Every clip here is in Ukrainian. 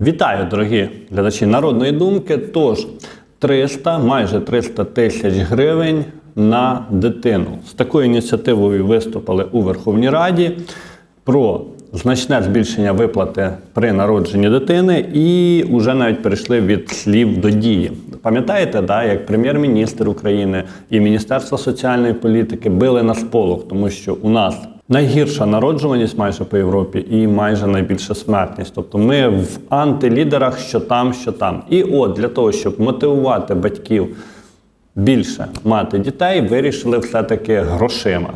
Вітаю, дорогі глядачі народної думки. Тож 300, майже 300 тисяч гривень на дитину. З такою ініціативою виступили у Верховній Раді про значне збільшення виплати при народженні дитини і вже навіть перейшли від слів до дії. Пам'ятаєте, да, як прем'єр-міністр України і Міністерство соціальної політики били на сполох, тому що у нас найгірша народжуваність майже по Європі і майже найбільша смертність. Тобто ми в антилідерах, що там, що там. І от для того, щоб мотивувати батьків більше мати дітей, вирішили все-таки грошима.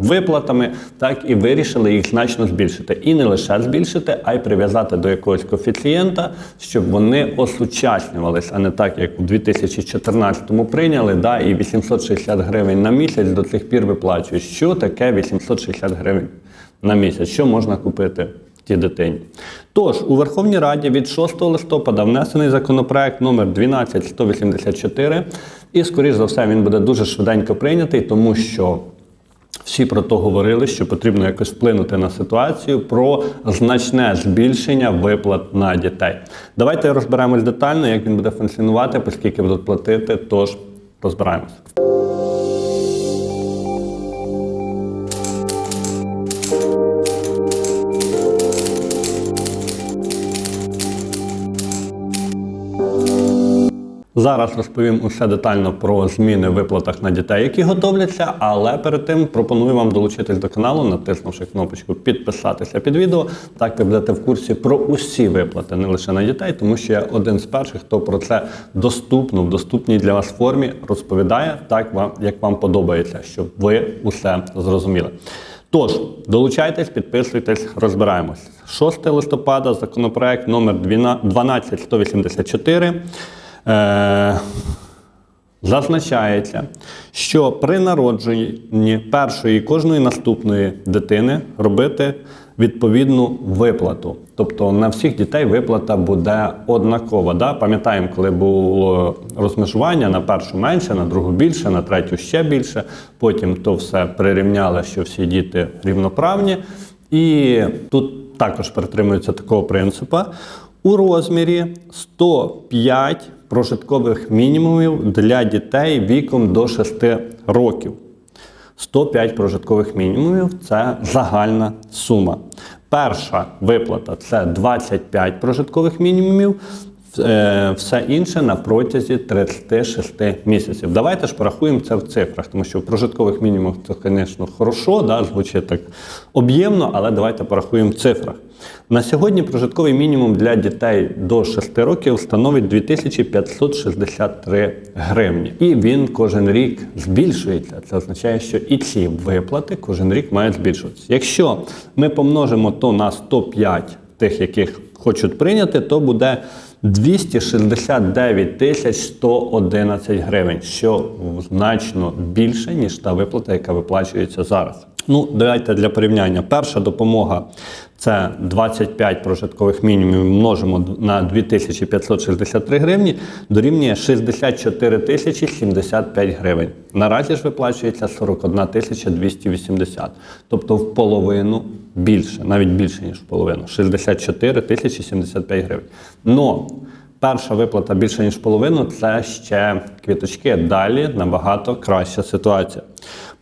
Виплатами, так і вирішили їх значно збільшити. І не лише збільшити, а й прив'язати до якогось коефіцієнта, щоб вони осучаснювались, а не так, як у 2014-му прийняли, да, і 860 гривень на місяць до цих пір виплачують. Що таке 860 гривень на місяць? Що можна купити тій дитині? Тож у Верховній Раді від 6 листопада внесений законопроект номер 12184, і, скоріш за все, він буде дуже швиденько прийнятий, тому що. Всі про то говорили, що потрібно якось вплинути на ситуацію про значне збільшення виплат на дітей. Давайте розберемось детально, як він буде функціонувати, оскільки будуть платити. Тож розбираємось. Зараз розповім усе детально про зміни в виплатах на дітей, які готовляться. Але перед тим пропоную вам долучитись до каналу, натиснувши кнопочку підписатися під відео. Так ви будете в курсі про усі виплати, не лише на дітей, тому що я один з перших, хто про це доступно в доступній для вас формі розповідає, так вам як вам подобається, щоб ви усе зрозуміли. Тож, долучайтесь, підписуйтесь, розбираємось. 6 листопада законопроект номер 12184 Е, зазначається, що при народженні першої кожної наступної дитини робити відповідну виплату. Тобто на всіх дітей виплата буде однакова. Да? Пам'ятаємо, коли було розмежування на першу менше, на другу більше, на третю ще більше. Потім то все прирівняли, що всі діти рівноправні. І тут також притримуються такого принципу. У розмірі 105 прожиткових мінімумів для дітей віком до 6 років. 105 прожиткових мінімумів це загальна сума. Перша виплата це 25 прожиткових мінімумів. е, Все інше на протязі 36 місяців. Давайте ж порахуємо це в цифрах, тому що в прожиткових мінімумах це, звісно, хорошо, да, звучить так об'ємно, але давайте порахуємо в цифрах. На сьогодні прожитковий мінімум для дітей до 6 років становить 2563 гривні. І він кожен рік збільшується. Це означає, що і ці виплати кожен рік мають збільшуватися. Якщо ми помножимо то на 105 тих, яких хочуть прийняти, то буде 269 тисяч 111 гривень, що значно більше, ніж та виплата, яка виплачується зараз. Ну, давайте для порівняння. Перша допомога це 25 прожиткових мінімумів множимо на 2563 гривні, дорівнює 64 тисячі 75 гривень. Наразі ж виплачується 41 тисяча 280, тобто в половину більше, навіть більше, ніж в половину, 64 тисячі 75 гривень. Но перша виплата більше, ніж половину, це ще квіточки. Далі набагато краща ситуація.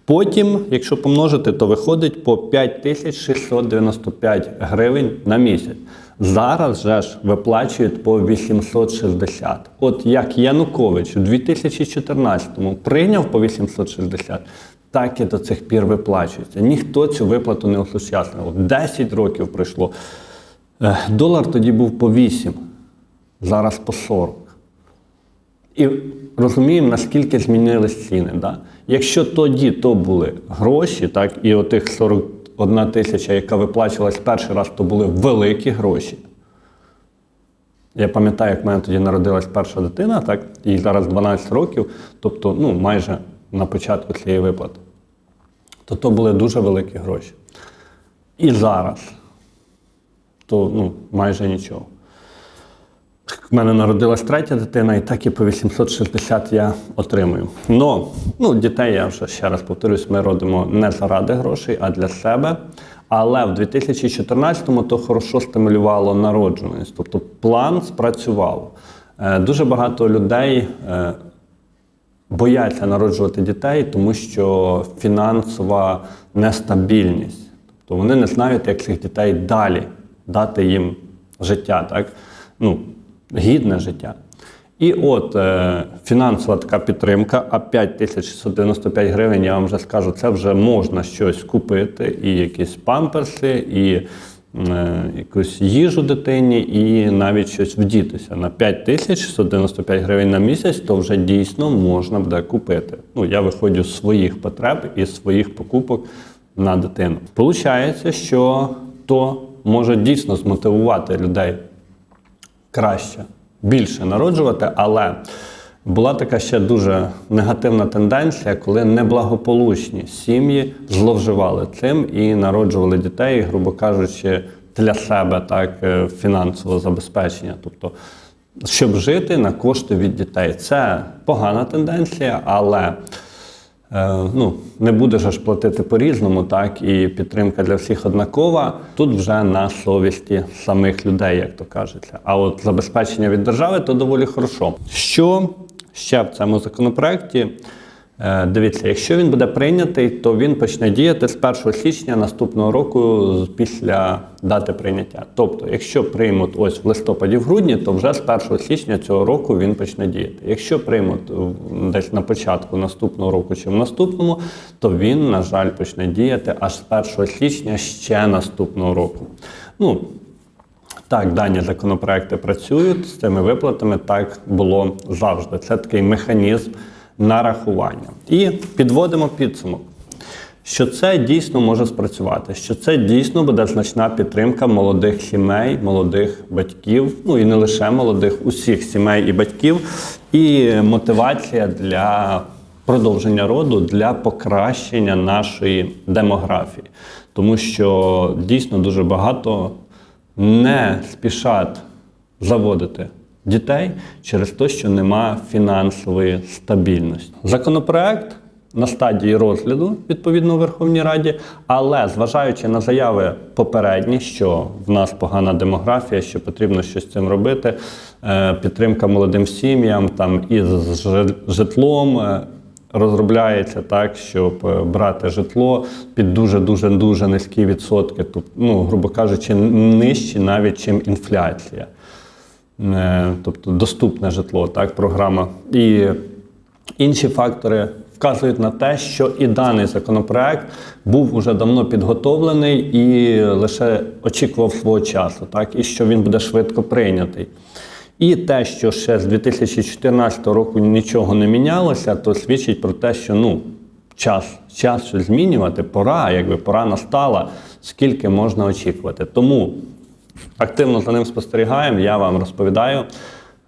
Потім, якщо помножити, то виходить по 5695 гривень на місяць. Зараз же ж виплачують по 860. От як Янукович у 2014-му прийняв по 860, так і до цих пір виплачується. Ніхто цю виплату не осучаснив. 10 років пройшло. Долар тоді був по 8, зараз по 40. І розуміємо, наскільки змінились ціни. Да? Якщо тоді то були гроші, так, і отих 41 тисяча, яка виплачувалась перший раз, то були великі гроші. Я пам'ятаю, як в мене тоді народилась перша дитина, так, їй зараз 12 років, тобто ну, майже на початку цієї виплати. То то були дуже великі гроші. І зараз то ну, майже нічого. В мене народилась третя дитина, і так і по 860 я отримую. Но ну, дітей я вже ще раз повторюсь, ми родимо не заради грошей, а для себе. Але в 2014-му то хорошо стимулювало народжуваність, тобто план спрацював. Е, Дуже багато людей е, бояться народжувати дітей, тому що фінансова нестабільність. Тобто вони не знають, як цих дітей далі дати їм життя, так? Ну, гідне життя. І от е, фінансова така підтримка, а 5695 гривень, я вам вже скажу, це вже можна щось купити, і якісь памперси, і е, якусь їжу дитині, і навіть щось вдітися. На 5695 гривень на місяць, то вже дійсно можна буде купити. Ну, я виходжу з своїх потреб і з своїх покупок на дитину. Получається, що то може дійсно змотивувати людей краще, більше народжувати, але була така ще дуже негативна тенденція, коли неблагополучні сім'ї зловживали цим і народжували дітей, грубо кажучи, для себе так е, фінансового забезпечення. Тобто, щоб жити на кошти від дітей. Це погана тенденція, але ну, не будеш аж платити по-різному, так, і підтримка для всіх однакова. Тут вже на совісті самих людей, як то кажеться. А от забезпечення від держави то доволі хорошо. Що ще в цьому законопроекті? Е, Дивіться, якщо він буде прийнятий, то він почне діяти з 1 січня наступного року після дати прийняття. Тобто, якщо приймуть ось в листопаді в грудні, то вже з 1 січня цього року він почне діяти. Якщо приймуть десь на початку наступного року чи в наступному, то він, на жаль, почне діяти аж з 1 січня ще наступного року. Ну, так, дані законопроекти працюють з цими виплатами. Так було завжди. Це такий механізм нарахування. І підводимо підсумок, що це дійсно може спрацювати, що це дійсно буде значна підтримка молодих сімей, молодих батьків, ну і не лише молодих, усіх сімей і батьків, і мотивація для продовження роду для покращення нашої демографії, тому що дійсно дуже багато не спішать заводити дітей через те, що нема фінансової стабільності. Законопроект на стадії розгляду відповідно у Верховній Раді, але зважаючи на заяви попередні, що в нас погана демографія, що потрібно щось з цим робити, е, підтримка молодим сім'ям там жи- житлом. е, Розробляється так, щоб е, брати житло під дуже дуже дуже низькі відсотки, тобто, ну, грубо кажучи, нижчі навіть чим інфляція. Е, Тобто доступне житло, так, програма. І інші фактори вказують на те, що і даний законопроект був уже давно підготовлений і лише очікував свого часу, так, і що він буде швидко прийнятий. І те, що ще з 2014 року нічого не мінялося, то свідчить про те, що ну, час, час щось змінювати, пора, якби пора настала, скільки можна очікувати. Тому активно за ним спостерігаємо, я вам розповідаю.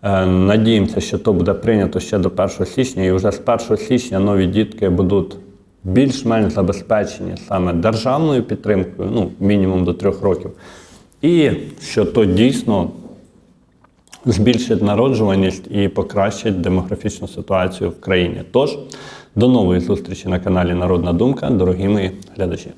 Е, Надіємося, що то буде прийнято ще до 1 січня, і вже з 1 січня нові дітки будуть більш-менш забезпечені саме державною підтримкою, ну, мінімум до трьох років. І що то дійсно збільшить народжуваність і покращить демографічну ситуацію в країні. Тож, до нової зустрічі на каналі Народна Думка, дорогі мої глядачі.